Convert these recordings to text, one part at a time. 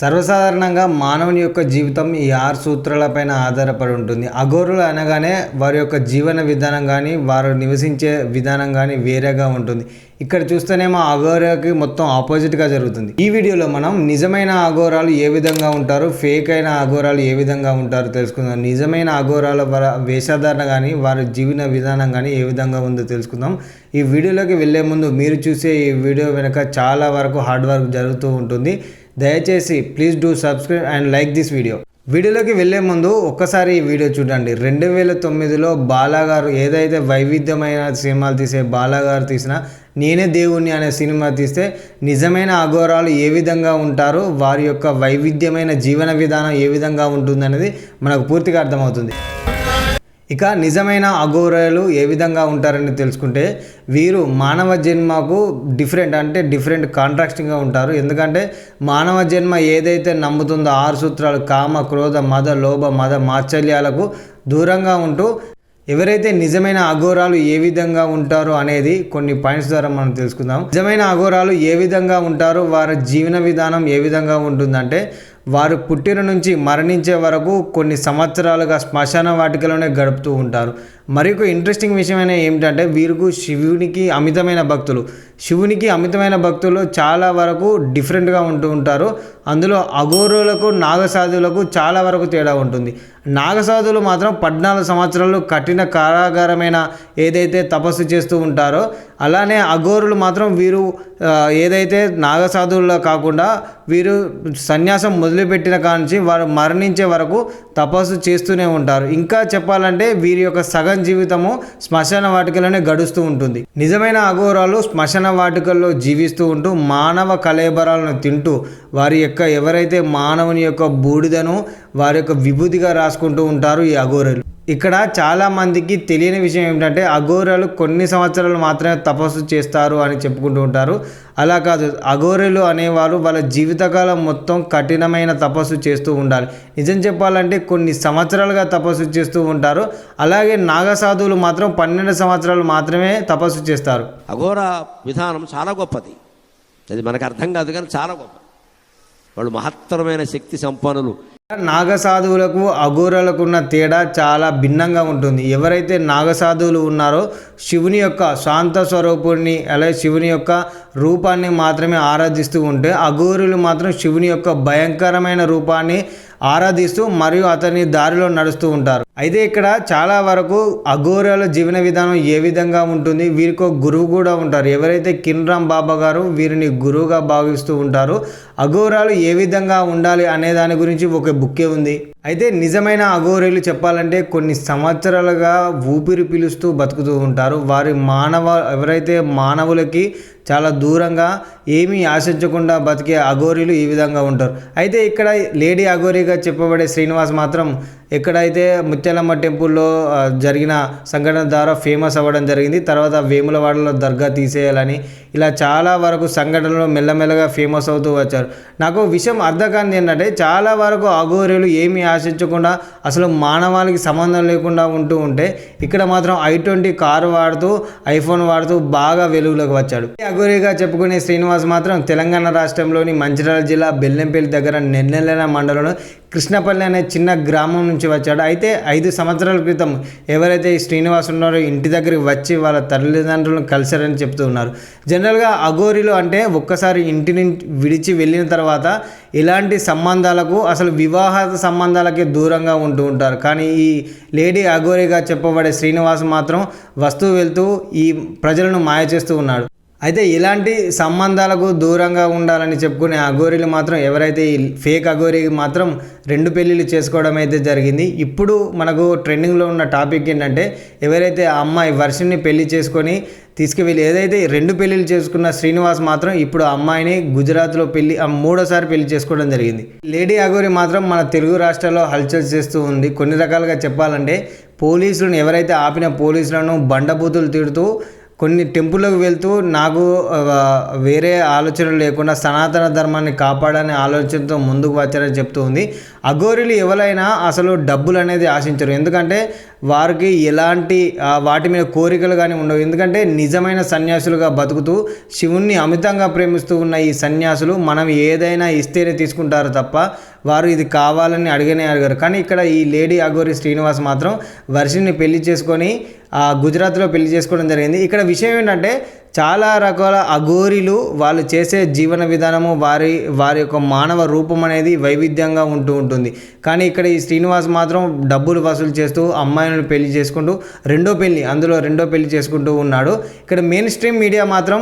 సర్వసాధారణంగా మానవుని యొక్క జీవితం ఈ ఆరు సూత్రాలపైన ఆధారపడి ఉంటుంది. అఘోరులు అనగానే వారి యొక్క జీవన విధానం కానీ వారు నివసించే విధానం కానీ వేరేగా ఉంటుంది. ఇక్కడ చూస్తేనేమో అఘోరకి మొత్తం ఆపోజిట్గా జరుగుతుంది. ఈ వీడియోలో మనం నిజమైన అఘోరాలు ఏ విధంగా ఉంటారు ఫేక్ అయిన అఘోరాలు ఏ విధంగా ఉంటారో తెలుసుకుందాం. నిజమైన అఘోరాల వర- వేషధారణ కానీ వారి జీవన విధానం కానీ ఏ విధంగా ఉందో తెలుసుకుందాం. ఈ వీడియోలోకి వెళ్ళే ముందు మీరు చూసే ఈ వీడియో వెనుక చాలా వరకు హార్డ్ వర్క్ జరుగుతూ ఉంటుంది. దయచేసి please do subscribe and like this video. వీడియోలోకి వెళ్ళే ముందు ఒక్కసారి ఈ వీడియో చూడండి. రెండు వేల తొమ్మిదిలో బాలాగారు ఏదైతే వైవిధ్యమైన సినిమాలు తీసే బాలాగారు తీసిన నేనే దేవుణ్ణి అనే సినిమా తీస్తే నిజమైన అఘోరాలు ఏ విధంగా ఉంటారో వారి యొక్క వైవిధ్యమైన జీవన విధానం ఏ విధంగా ఉంటుందనేది మనకు పూర్తిగా అర్థమవుతుంది. ఇక నిజమైన అఘోరాలు ఏ విధంగా ఉంటారని తెలుసుకుంటే వీరు మానవ జన్మకు డిఫరెంట్ అంటే డిఫరెంట్ కాంట్రాక్టింగ్గా ఉంటారు. ఎందుకంటే మానవ జన్మ ఏదైతే నమ్ముతుందో ఆరు సూత్రాలు కామ క్రోధ మద లోభ మద మాత్సల్యాలకు దూరంగా ఉంటూ ఎవరైతే నిజమైన అఘోరాలు ఏ విధంగా ఉంటారో అనేది కొన్ని పాయింట్స్ ద్వారా మనం తెలుసుకుందాం. నిజమైన అఘోరాలు ఏ విధంగా ఉంటారో వారి జీవన విధానం ఏ విధంగా ఉంటుందంటే వారు పుట్టిన నుంచి మరణించే వరకు కొన్ని సంవత్సరాలుగా శ్మశాన వాటికలోనే గడుపుతూ ఉంటారు. మరొక ఇంట్రెస్టింగ్ విషయమైన ఏమిటంటే వీరికి శివునికి అమితమైన భక్తులు. శివునికి అమితమైన భక్తులు చాలా వరకు డిఫరెంట్గా ఉంటూ ఉంటారు. అందులో అఘోరులకు నాగసాధువులకు చాలా వరకు తేడా ఉంటుంది. నాగసాధులు మాత్రం పద్నాలుగు సంవత్సరాలు కఠిన కారాగారమైన ఏదైతే తపస్సు చేస్తూ ఉంటారో అలానే అఘోరులు మాత్రం వీరు ఏదైతే నాగసాధువుల్లో కాకుండా వీరు సన్యాసం మొదలుపెట్టిన కాంచి వారు మరణించే వరకు తపస్సు చేస్తూనే ఉంటారు. ఇంకా చెప్పాలంటే వీరి యొక్క సగం జీవితము శ్మశాన వాటికలోనే గడుస్తూ ఉంటుంది. నిజమైన అఘోరాలు శ్మశాన వాటికల్లో జీవిస్తూ ఉంటూ మానవ కలేబరాలను తింటూ వారి యొక్క ఎవరైతే మానవుని యొక్క బూడిదను వారి యొక్క విభూతిగా రాసుకుంటూ ఉంటారు ఈ అఘోరలు. ఇక్కడ చాలామందికి తెలియని విషయం ఏమిటంటే అఘోరాలు కొన్ని సంవత్సరాలు మాత్రమే తపస్సు చేస్తారు అని చెప్పుకుంటూ ఉంటారు. అలా కాదు అఘోరులు అనేవారు వాళ్ళ జీవితకాలం మొత్తం కఠినమైన తపస్సు చేస్తూ ఉండాలి. నిజం చెప్పాలంటే కొన్ని సంవత్సరాలుగా తపస్సు చేస్తూ ఉంటారు. అలాగే నాగసాధువులు మాత్రం పన్నెండు సంవత్సరాలు మాత్రమే తపస్సు చేస్తారు. అఘోర విధానం చాలా గొప్పది. అది మనకు అర్థం కాదు కానీ చాలా గొప్ప వాళ్ళు మహత్తరమైన శక్తి సంపన్నులు. నాగసాధువులకు అఘోరలకు ఉన్న తేడా చాలా భిన్నంగా ఉంటుంది. ఎవరైతే నాగసాధువులు ఉన్నారో శివుని యొక్క శాంత స్వరూపుణ్ణి అలాగే శివుని యొక్క రూపాన్ని మాత్రమే ఆరాధిస్తూ ఉంటే అఘోరులు మాత్రం శివుని యొక్క భయంకరమైన రూపాన్ని ఆరాధిస్తూ మరియు అతని దారిలో నడుస్తూ ఉంటారు. అయితే ఇక్కడ చాలా వరకు అఘోరాల జీవన విధానం ఏ విధంగా ఉంటుంది? వీరికి ఒక గురువు కూడా ఉంటారు. ఎవరైతే కిన్రామ్ బాబా గారు వీరిని గురువుగా భావిస్తూ ఉంటారు అఘోరాలు ఏ విధంగా ఉండాలి అనే దాని గురించి ఒక బుక్కే ఉంది. అయితే నిజమైన అఘోరీలు చెప్పాలంటే కొన్ని సంవత్సరాలుగా ఊపిరి పీలుస్తూ బతుకుతూ ఉంటారు. వారి మానవ ఎవరైతే మానవులకి చాలా దూరంగా ఏమీ ఆశించకుండా బతికే అఘోరీలు ఈ విధంగా ఉంటారు. అయితే ఇక్కడ లేడీ అఘోరీగా చెప్పబడే శ్రీనివాస్ మాత్రం ఎక్కడైతే ముత్యాలమ్మ టెంపుల్లో జరిగిన సంఘటన ద్వారా ఫేమస్ అవ్వడం జరిగింది. తర్వాత వేములవాడలో దర్గా తీసేయాలని ఇలా చాలా వరకు సంఘటనలు మెల్లమెల్లగా ఫేమస్ అవుతూ వచ్చారు. నాకు విషయం అర్థం కానిది ఏంటంటే చాలా వరకు అఘోరీలు ఏమీ ఆశించకుండా అసలు మానవాళికి సంబంధం లేకుండా ఉంటూ ఉంటే ఇక్కడ మాత్రం ఐ ట్వంటీ కారు వాడుతూ ఐఫోన్ వాడుతూ బాగా వెలుగులోకి వచ్చాడు. ఈ అఘోరీగా చెప్పుకునే శ్రీనివాస్ మాత్రం తెలంగాణ రాష్ట్రంలోని మంచిర్యాల జిల్లా బెల్లంపల్లి దగ్గర నెన్నెల్లెన మండలంలో కృష్ణపల్లి అనే చిన్న గ్రామం నుంచి వచ్చాడు. అయితే ఐదు సంవత్సరాల క్రితం ఎవరైతే ఈ శ్రీనివాస్ ఉన్నారో ఇంటి దగ్గరికి వచ్చి వాళ్ళ తల్లిదండ్రులను కలిశారని చెప్తూ ఉన్నారు. జనరల్గా అఘోరీలు అంటే ఒక్కసారి ఇంటి నుంచి విడిచి వెళ్ళిన తర్వాత ఇలాంటి సంబంధాలకు అసలు వివాహ సంబంధాలకే దూరంగా ఉంటూ ఉంటారు. కానీ ఈ లేడీ అఘోరీగా చెప్పబడే శ్రీనివాస్ మాత్రం వస్తూ వెళ్తూ ఈ ప్రజలను మాయ చేస్తూ ఉన్నాడు. అయితే ఇలాంటి సంబంధాలకు దూరంగా ఉండాలని చెప్పుకునే అఘోరీలు మాత్రం ఎవరైతే ఈ ఫేక్ అఘోరీకి మాత్రం రెండు పెళ్ళిళ్ళు చేసుకోవడం అయితే జరిగింది. ఇప్పుడు మనకు ట్రెండింగ్లో ఉన్న టాపిక్ ఏంటంటే ఎవరైతే ఆ అమ్మాయి వర్షిని పెళ్ళి చేసుకొని తీసుకువెళ్ళి ఏదైతే రెండు పెళ్ళిళ్ళు చేసుకున్న శ్రీనివాస్ మాత్రం ఇప్పుడు ఆ అమ్మాయిని గుజరాత్లో పెళ్ళి మూడోసారి పెళ్ళి చేసుకోవడం జరిగింది. లేడీ అఘోరి మాత్రం మన తెలుగు రాష్ట్రాల్లో హల్చల్ చేస్తూ ఉంది. కొన్ని రకాలుగా చెప్పాలంటే పోలీసులను ఎవరైతే ఆపిన పోలీసులను బండబూతులు తిడుతూ కొన్ని టెంపుల్కి వెళ్తూ నాకు వేరే ఆలోచనలు లేకుండా సనాతన ధర్మాన్ని కాపాడని ఆలోచనతో ముందుకు వచ్చారని చెప్తూ ఉంది. అఘోరులు ఎవరైనా అసలు డబ్బులు అనేది ఆశించరు. ఎందుకంటే వారికి ఎలాంటి వాటి మీద కోరికలు కానీ ఉండవు. ఎందుకంటే నిజమైన సన్యాసులుగా బతుకుతూ శివుణ్ణి అమితంగా ప్రేమిస్తూ ఉన్న ఈ సన్యాసులు మనం ఏదైనా ఇస్తేనే తీసుకుంటారు తప్ప వారు ఇది కావాలని అడిగనే అడిగారు. కానీ ఇక్కడ ఈ లేడీ అఘోరి శ్రీనివాస్ మాత్రం వర్షిని పెళ్ళి చేసుకొని ఆ గుజరాత్లో పెళ్ళి చేసుకోవడం జరిగింది. ఇక్కడ విషయం ఏంటంటే చాలా రకాల అఘోరీలు వాళ్ళు చేసే జీవన విధానము వారి వారి యొక్క మానవ రూపం అనేది వైవిధ్యంగా ఉంటూ ఉంటుంది. కానీ ఇక్కడ ఈ శ్రీనివాస్ మాత్రం డబ్బులు వసూలు చేస్తూ అమ్మాయిలను పెళ్ళి చేసుకుంటూ రెండో పెళ్ళి అందులో రెండో పెళ్ళి చేసుకుంటూ ఉన్నాడు. ఇక్కడ మెయిన్ స్ట్రీమ్ మీడియా మాత్రం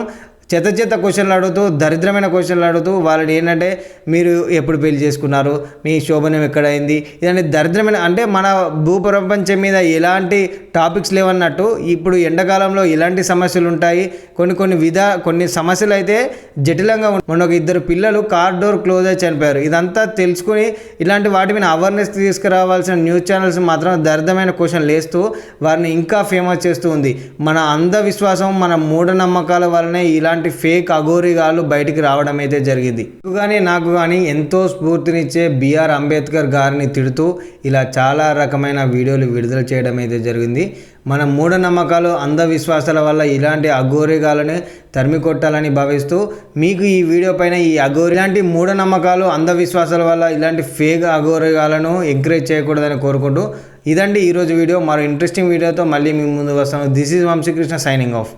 చెత్త చెత్త క్వశ్చన్లు అడుగుతూ దరిద్రమైన క్వశ్చన్లు అడుగుతూ వాళ్ళని ఏంటంటే మీరు ఎప్పుడు పెళ్ళి చేసుకున్నారు? మీ శోభనం ఎక్కడైంది? ఇదంటే దరిద్రమైన అంటే మన భూప్రపంచం మీద ఎలాంటి టాపిక్స్ లేవన్నట్టు ఇప్పుడు ఎండాకాలంలో ఎలాంటి సమస్యలు ఉంటాయి. కొన్ని కొన్ని విధ కొన్ని సమస్యలు అయితే జటిలంగా ఉంటాయి. మొన్న ఒక ఇద్దరు పిల్లలు కార్ డోర్ క్లోజ్ అయి చనిపోయారు. ఇదంతా తెలుసుకుని ఇలాంటి వాటి మీద అవేర్నెస్ తీసుకురావాల్సిన న్యూస్ ఛానల్స్ మాత్రం దరిద్రమైన క్వశ్చన్ లేస్తూ వారిని ఇంకా ఫేమస్ చేస్తూ ఉంది. మన అంధవిశ్వాసం మన మూఢనమ్మకాల వల్లనే ఇలాంటి ఇలాంటి ఫేక్ అఘోరిగాలు బయటికి రావడం అయితే జరిగింది. కానీ నాకు కానీ ఎంతో స్ఫూర్తినిచ్చే బిఆర్ అంబేద్కర్ గారిని తిడుతూ ఇలా చాలా రకమైన వీడియోలు విడుదల చేయడం అయితే జరిగింది. మన మూఢనమ్మకాలు అంధవిశ్వాసాల వల్ల ఇలాంటి అఘోరిగాలను తరిమి కొట్టాలని భావిస్తూ మీకు ఈ వీడియో పైన ఈ అఘోరి ఇలాంటి మూఢనమ్మకాలు అంధవిశ్వాసాల వల్ల ఇలాంటి ఫేక్ అఘోరిగాలను ఎంకరేజ్ చేయకూడదని కోరుకుంటూ ఇదండి ఈరోజు వీడియో. మరో ఇంట్రెస్టింగ్ వీడియోతో మళ్ళీ మీ ముందు వస్తాను. This is Vamshikrishna signing off.